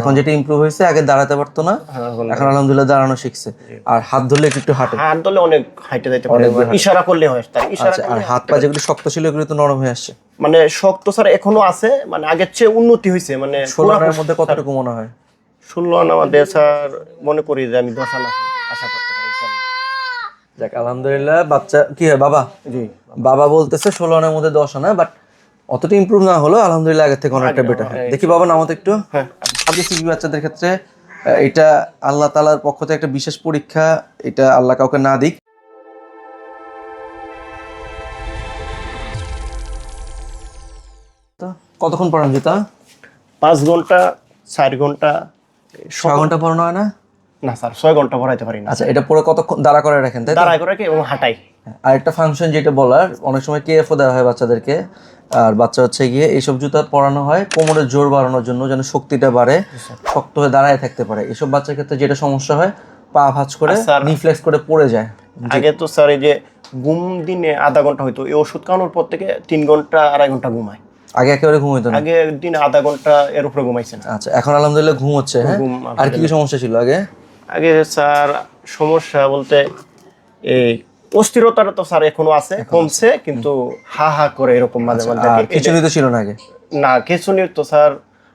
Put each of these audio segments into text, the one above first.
এখন যেটা ইমপ্রুভ হয়েছে আগে দাঁড়াতে পারতো না। হ্যাঁ, এখন আলহামদুলিল্লাহ দাঁড়ানো শিখছে। আর হাত ধরলে একটু একটু হাঁটে। হাত ধরলে অনেক হাইটে যাইতে পারে ইশারা করলে হয় তার ইশারা আচ্ছা আর হাত পা যেগুলো শক্ত ছিল এগুলো তো নরম হয়ে আসছে। মানে শক্ত স্যার এখনও আছে মানে আগের চেয়ে উন্নতি হয়েছে মানে ষোলো মধ্যে কতটুকু মনে হয়? ষোলো আনা আমাদের স্যার মনে করি যে আমি দশ আনা আশা করতে পারি। যাক আলহামদুলিল্লাহ বাচ্চা কি হয় বাবা? জি। বাবা বলতেছে ষোলো আনার মধ্যে দশ আনা বাট অতটা ইমপ্রুভ না হলো আলহামদুলিল্লাহ আগের থেকে অনেকটা বেটার দেখি বাবা নামত একটু। হ্যাঁ আপনি সিবি বাচ্চাদের ক্ষেত্রে এটা আল্লাহ তালার পক্ষ থেকে একটা বিশেষ পরীক্ষা এটা আল্লাহ কাউকে না দিক। কতক্ষণ পড়ান যেত পাঁচ ঘণ্টা চার ঘণ্টা ছ ঘণ্টা পড়ানো হয় না? না স্যার ছয় ঘণ্টা পড়াইতে পারি না। আচ্ছা এটা পরে কতক্ষণ দাঁড়া করে রাখেন তাই তো? দাঁড়াই করে কি এবং হাঁটাই। আরেকটা ফাংশন যেটা বলার অনেক সময় কেএফও দেওয়া হয় বাচ্চাদেরকে আর বাচ্চা হচ্ছে গিয়ে এইসব জুতা পরানো হয় কোমরের জোর বাড়ানোর জন্য যেন শক্তিটা বাড়ে শক্ত হয়ে দাঁড়ায় থাকতে পারে। এসব বাচ্চার ক্ষেত্রে যেটা সমস্যা হয় পা ভাঁজ করে আর নিফ্লেক্স করে পড়ে যায়। আগে তো স্যার এই যে ঘুম দিনে আধা ঘণ্টা হইতো এই ওষুধ খাওয়ানোর পর থেকে তিন ঘণ্টা আড়াই ঘণ্টা ঘুমায়। আগে একেবারে ঘুম হইতো না? আগে দিনে আধা ঘণ্টা এর উপরে ঘুমাইছে না। আচ্ছা এখন আলহামদুলিল্লাহ ঘুম হচ্ছে হ্যাঁ? আর কি কি সমস্যা ছিল আগে? আগে স্যার সমস্যা বলতে এই অস্থিরতাটা তো স্যার এখনও আছে কমছে কিন্তু হা হা করে এরকম মাঝে মাঝে আর এই খিচুড়ি তো ছিল না আগে? না কেসুনির তো স্যার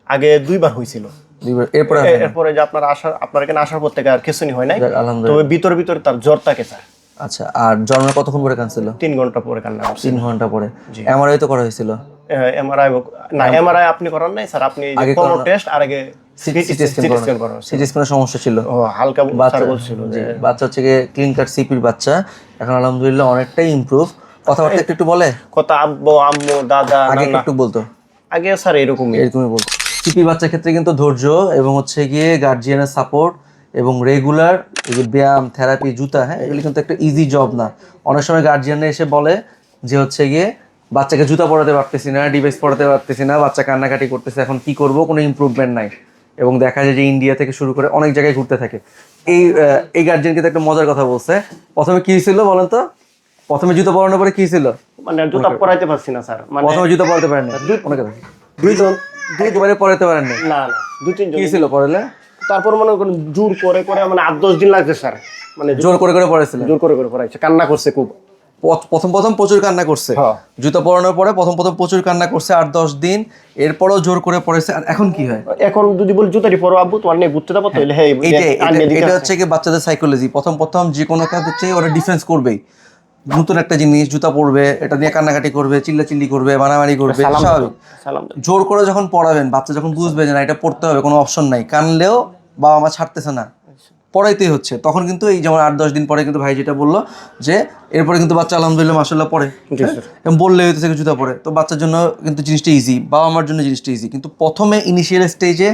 আগে দুইবার হয়েছিল। দুইবার- এরপরে এরপরে যে আপনার আসার আপনার এখানে আসার পর থেকে আর কেসুনি হয় নাই। তবে ভিতরে ভিতরে তার জ্বর থাকে স্যার। আচ্ছা আর জন্মের কতক্ষণ পরে কানছিল? তিন ঘণ্টা পরে কান্না তিন ঘণ্টা পরে। এমআরআই তো করা হয়েছিল? এমআরআই না এমআরআই আপনি করান নাই স্যার। আপনি কোনো টেস্ট আর আগে সিটি স্ক্যানের সমস্যা ছিল। হালকা বাচ্চা বলছিল জি, বাচ্চা হচ্ছে ক্লিন কাট সিপির বাচ্চা। এখন আলহামদুলিল্লাহ অনেকটাই ইমপ্রুভ কথাবার্তা একটু একটু বলে। কত আব্বু আম্মু দাদা আগে একটু বলতো। আগে স্যার এরকমই। এরকমই বলতো। সিপি বাচ্চার ক্ষেত্রে কিন্তু ধৈর্য এবং হচ্ছে গিয়ে গার্জিয়ানের সাপোর্ট এবং রেগুলার এই যে ব্যায়াম থেরাপি জুতা হ্যাঁ এগুলি কিন্তু একটা ইজি জব না। অনেক সময় গার্জিয়ানরা এসে বলে যে হচ্ছে গিয়ে বাচ্চাকে জুতা পরাতে পারতেছি না ডিভাইস পরাতে পারতেছি না বাচ্চা কান্নাকাটি করতেছে এখন কি করব? কোনো ইমপ্রুভমেন্ট নাই। এবং দেখা যায় যে ইন্ডিয়া থেকে শুরু করে অনেক জায়গায় ঘুরতে থাকে। এই এই গার্জিয়ান কিন্তু একটা মজার কথা বলছে। প্রথমে কি ছিল বলেন তো? প্রথমে জুতা পরানোর পরে কি ছিল মানে জুতা পরাইতে পারছি না স্যার। মানে প্রথমে জুতা পরাতে পারেন অনেক দুইজন একেবারে পরাতে পারেন না না না দুই তিনজন কি ছিল পড়ালে তারপর মনে করেন জোর করে করে মানে আট দশ দিন লাগছে স্যার। মানে জোর করে করে পড়েছিলেন জোর করে করে পড়াইছে কান্না করছে খুব। প্রথম প্রথম প্রচুর কান্না করছে। হ্যাঁ। জুতা পরানোর পরে প্রথম প্রথম প্রচুর কান্না করছে আট দশ দিন। এরপরও জোর করে পড়েছে। আর এখন কি হয়? এখন যদি বলি জুতারি পরো আব্বু তোমার নিয়ে ঘুরতে যাব তাহলে হ্যাঁ এটা-। হচ্ছে কি বাচ্চাদের সাইকোলজি প্রথম প্রথম যে কোনো কাজের চেয়ে ওরা ডিফেন্স করবেই। নতুন একটা জিনিস জুতা পরবে এটা নিয়ে কান্নাকাটি করবে চিল্লাচিল্লি করবে মারামারি করবে স্বাভাবিক। জোর করে যখন পড়াবেন বাচ্চা যখন বুঝবে যে না এটা পড়তে হবে কোনো অপশন নাই। কানলেও বাবা মা ছাড়তেছে না। পড়াইতেই হচ্ছে। তখন কিন্তু এই যেমন আট দশ দিন পরে কিন্তু ভাই যেটা বলল যে এরপরে কিন্তু বাচ্চা আলহামদুলিল্লাহ মাসাল্লাহ পড়ে। স্যার। এবং বললে হইতেছে জুতা পরে তো বাচ্চার জন্য কিন্তু জিনিসটা ইজি বাবা মার জন্য জিনিসটা ইজি কিন্তু প্রথমে ইনিশিয়াল স্টেজে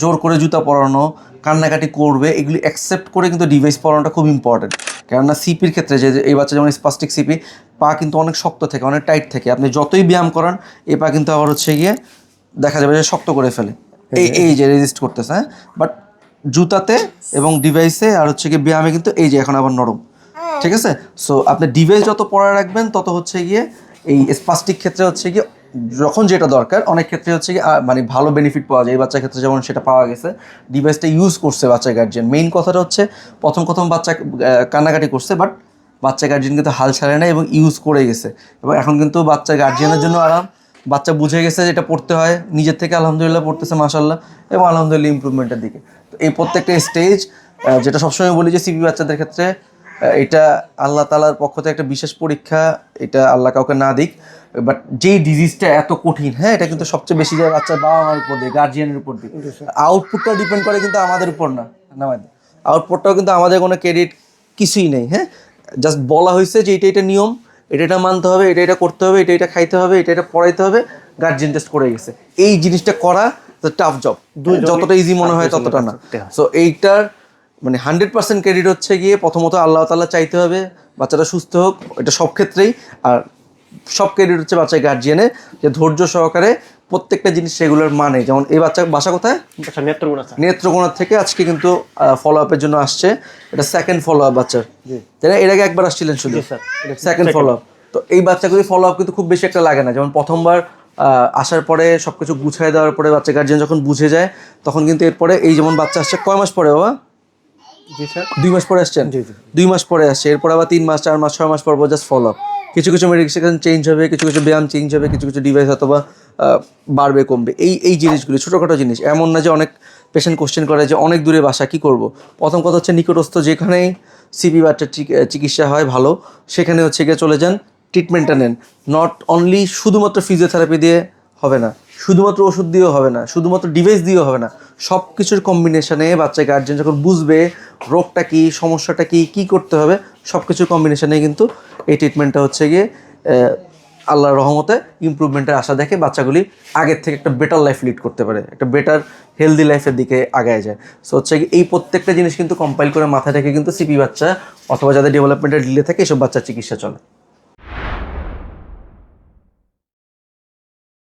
জোর করে জুতা পরানো কান্নাকাটি করবে এগুলি অ্যাকসেপ্ট করে কিন্তু ডিভাইস পরানোটা খুব ইম্পর্টেন্ট কেননা সিপির ক্ষেত্রে যে যে এই বাচ্চা যেমন স্পাস্টিক সিপি পা কিন্তু অনেক শক্ত থাকে অনেক টাইট থাকে। আপনি যতই ব্যায়াম করান এই পা কিন্তু আবার হচ্ছে গিয়ে দেখা যাবে যে শক্ত করে ফেলে। এই এই যে রেজিস্ট করতেছে হ্যাঁ? বাট জুতাতে এবং ডিভাইসে আর হচ্ছে গিয়ে ব্যায়ামে কিন্তু এই যে এখন আবার নরম। ঠিক আছে? সো আপনি ডিভাইস যত পড়া রাখবেন তত হচ্ছে গিয়ে এই স্পাস্টিক ক্ষেত্রে হচ্ছে গিয়ে যখন যেটা দরকার অনেক ক্ষেত্রে হচ্ছে আহ, মানে ভালো বেনিফিট পাওয়া যায়। এই বাচ্চার ক্ষেত্রে যেমন সেটা পাওয়া গেছে ডিভাইসটা ইউজ করছে বাচ্চা গার্জিয়ান মেইন কথাটা হচ্ছে প্রথম প্রথম বাচ্চা কান্নাকাটি করছে বাট বাচ্চা গার্জিয়ান কিন্তু হাল ছাড়ে না এবং ইউজ করে গেছে। এবং এখন কিন্তু বাচ্চা গার্জিয়ানের জন্য আরাম। বাচ্চা বুঝে গেছে যেটা পড়তে হয় নিজের থেকে আলহামদুলিল্লাহ পড়তেছে মাসাল্লাহ এবং আলহামদুলিল্লাহ ইমপ্রুভমেন্টের দিকে। এই প্রত্যেকটা স্টেজ যেটা সবসময় বলি যে সিপি বাচ্চাদের ক্ষেত্রে এটা আল্লাহ তালার পক্ষ থেকে একটা বিশেষ পরীক্ষা এটা আল্লাহ কাউকে না দিক বাট যেই ডিজিজটা এত কঠিন হ্যাঁ এটা কিন্তু সবচেয়ে বেশি যায় বাচ্চার বাবা মার উপর দিয়ে গার্জিয়ানের উপর দিয়ে। আউটপুটটা ডিপেন্ড করে কিন্তু আমাদের উপর না না আউটপুটটাও কিন্তু আমাদের কোনো ক্রেডিট কিছুই নেই হ্যাঁ। জাস্ট বলা হয়েছে যে এটা এটা নিয়ম এটা এটা মানতে হবে এটা এটা করতে হবে এটা এটা খাইতে হবে এটা এটা পড়াইতে হবে গার্জিয়ান টেস্ট করে গেছে। এই জিনিসটা করা টাফ জব যতটা ইজি মনে হয় ততটা না। সো এইটার মানে হান্ড্রেড পার্সেন্ট ক্রেডিট হচ্ছে গিয়ে প্রথমত আল্লাহ তাল্লাহ চাইতে হবে বাচ্চাটা সুস্থ হোক এটা সব ক্ষেত্রেই। আর সব ক্রেডিট হচ্ছে বাচ্চার গার্জিয়ানে যে ধৈর্য সহকারে প্রত্যেকটা জিনিস সেগুলোর মানে। যেমন এই বাচ্চা বাসা কোথায়? নেত্রকোনা থেকে আজকে কিন্তু ফলো আপের জন্য আসছে। এটা সেকেন্ড ফলো আপ বাচ্চার তাই না? এর আগে একবার আসছিলেন শুধু? সেকেন্ড ফলো আপ তো এই বাচ্চাগুলি ফলো আপ কিন্তু খুব বেশি একটা লাগে না। যেমন প্রথমবার আসার পরে সব কিছু গুছিয়ে দেওয়ার পরে বাচ্চা গার্জিয়ান যখন বুঝে যায় তখন কিন্তু এরপরে এই যেমন বাচ্চা আসছে কয় মাস পরে বাবা? দুই মাস পরে আসছেন। দুই মাস পরে আসছে এরপর আবার তিন মাস চার মাস ছয় মাস পর জাস্ট ফলো কিছু কিছু মেডিকেশন চেঞ্জ হবে কিছু কিছু ব্যায়াম চেঞ্জ হবে কিছু কিছু ডিভাইস অথবা বাড়বে কমবে। এই এই জিনিসগুলি ছোটোখাটো জিনিস। এমন না যে অনেক পেশেন্ট কোশ্চেন করে যে অনেক দূরে বাসা কি করব? প্রথম কথা হচ্ছে নিকটস্থ যেখানেই সিপি বাচ্চার চিকিৎসা হয় ভালো সেখানে হচ্ছে গিয়ে চলে যান। ট্রিটমেন্টটা নেন। নট অনলি শুধুমাত্র ফিজিওথেরাপি দিয়ে হবে না, শুধুমাত্র ওষুধ দিয়েও হবে না, শুধুমাত্র ডিভাইস দিয়েও হবে না সব কিছুর কম্বিনেশনে বাচ্চা গার্জেন যখন বুঝবে রোগটা কী, সমস্যাটা কী কী করতে হবে সব কিছুর কম্বিনেশনে কিন্তু এই ট্রিটমেন্টটা হচ্ছে গিয়ে আল্লাহর রহমতে ইমপ্রুভমেন্টের আশা দেখে বাচ্চাগুলি আগের থেকে একটা বেটার লাইফ লিড করতে পারে, একটা বেটার হেলদি লাইফের দিকে আগায় যায়। সো হচ্ছে এই প্রত্যেকটা জিনিস কিন্তু কম্পাইল করে মাথায় রেখে কিন্তু সিপি বাচ্চা অথবা যাদের ডেভেলপমেন্টের ডিলে থাকে, এসব বাচ্চার চিকিৎসা চলে।